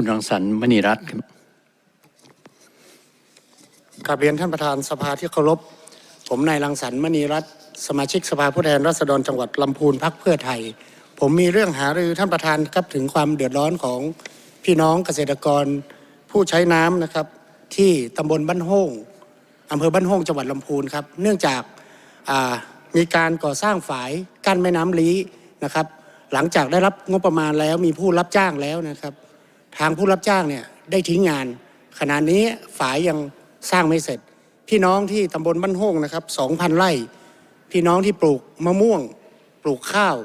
คุณรังสรรค์มณีรัตน์ครับกราบเรียนท่านประธานสภาที่เคารพ ผมนายรังสรรค์มณีรัตน์สมาชิกสภาผู้แทนราษฎรจังหวัดลำพูนพักเพื่อไทย ผมมีเรื่องหารือท่านประธานครับถึงความเดือดร้อนของพี่น้องเกษตรกรผู้ใช้น้ำนะครับ ที่ตำบลบ้านโฮ่งอำเภอบ้านโฮ่งจังหวัดลำพูนครับ เนื่องจากามีการก่อสร้างฝายกั้นแม่น้ำลี้นะครับ หลังจากได้รับงบประมาณแล้วมีผู้รับจ้างแล้วนะครับ ทางผู้รับจ้างเนี่ยได้ทิ้งงาน ขณะนี้ฝายยังสร้างไม่เสร็จ พี่น้องที่ตำบลบ้านโฮ่งนะครับ2,000 ไร่ พี่น้องที่ปลูกมะม่วง ปลูกข้าว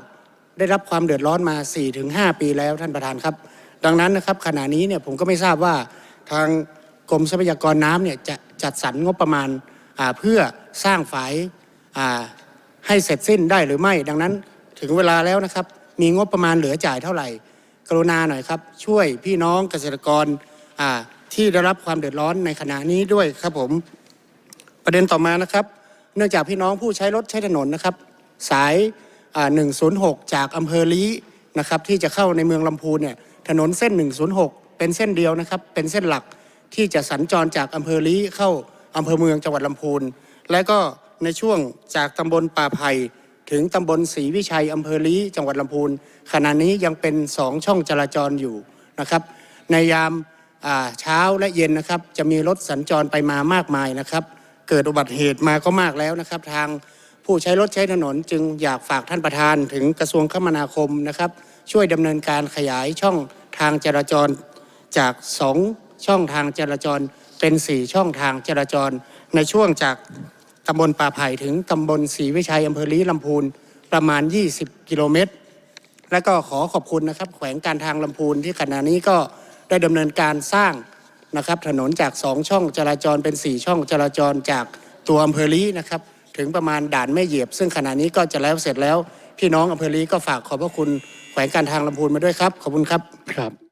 ได้รับความเดือดร้อนมา 4-5 ปีแล้วท่านประธานครับ ดังนั้นนะครับขณะนี้เนี่ยผมก็ไม่ทราบว่าทางกรมทรัพยากรน้ำเนี่ยจะจัดสรรงบประมาณาเพื่อสร้างฝายาให้เสร็จสิ้นได้หรือไม่ ดังนั้นถึงเวลาแล้วนะครับ มีงบประมาณเหลือจ่ายเท่าไหร่ กรุณาหน่อยครับ ช่วยพี่น้องเกษตรกรที่ได้รับความเดือดร้อนในขณะนี้ด้วยครับผมประเด็นต่อมานะครับ เนื่องจากพี่น้องผู้ใช้รถใช้ถนนนะครับ สาย 106 จากอำเภอลี้นะครับ ที่จะเข้าในเมืองลำพูนเนี่ยถนนเส้น 106 เป็นเส้นเดียวนะครับ เป็นเส้นหลักที่จะสัญจรจากอำเภอลี้เข้าอำเภอเมืองจังหวัดลำพูนและก็ในช่วงจากตำบลป่าไผ่ ถึงตำบลศรีวิชัยอำเภอลี้จังหวัดลำพูนขณะนี้ยังเป็นสองช่องจราจรอยู่นะครับ ในยามเช้าและเย็นนะครับ จะมีรถสัญจรไปมามากมายนะครับ เกิดอุบัติเหตุมาก็มากแล้วนะครับ ทางผู้ใช้รถใช้ถนนจึงอยากฝากท่านประธานถึงกระทรวงคมนาคมนะครับ ช่วยดำเนินการขยายช่องทางจราจรจากสองช่องทางจราจรเป็นสี่ช่องทางจราจรในช่วงจาก ตำบลป่าไผ่ถึงตำบลศรีวิชัยอำเภอลีลำพูนประมาณ 20 กิโลเมตร และก็ขอขอบคุณนะครับ แขวงการทางลำพูนที่ขณะนี้ก็ได้ดำเนินการสร้างนะครับ ถนนจากสองช่องจราจรเป็นสี่ช่องจราจรจากตัวอำเภอลีนะครับ ถึงประมาณด่านแม่เหยียบ ซึ่งขณะนี้ก็จะแล้วเสร็จแล้ว พี่น้องอำเภอลีก็ฝากขอบพระคุณแขวงการทางลำพูนมาด้วยครับ ขอบคุณครับครับ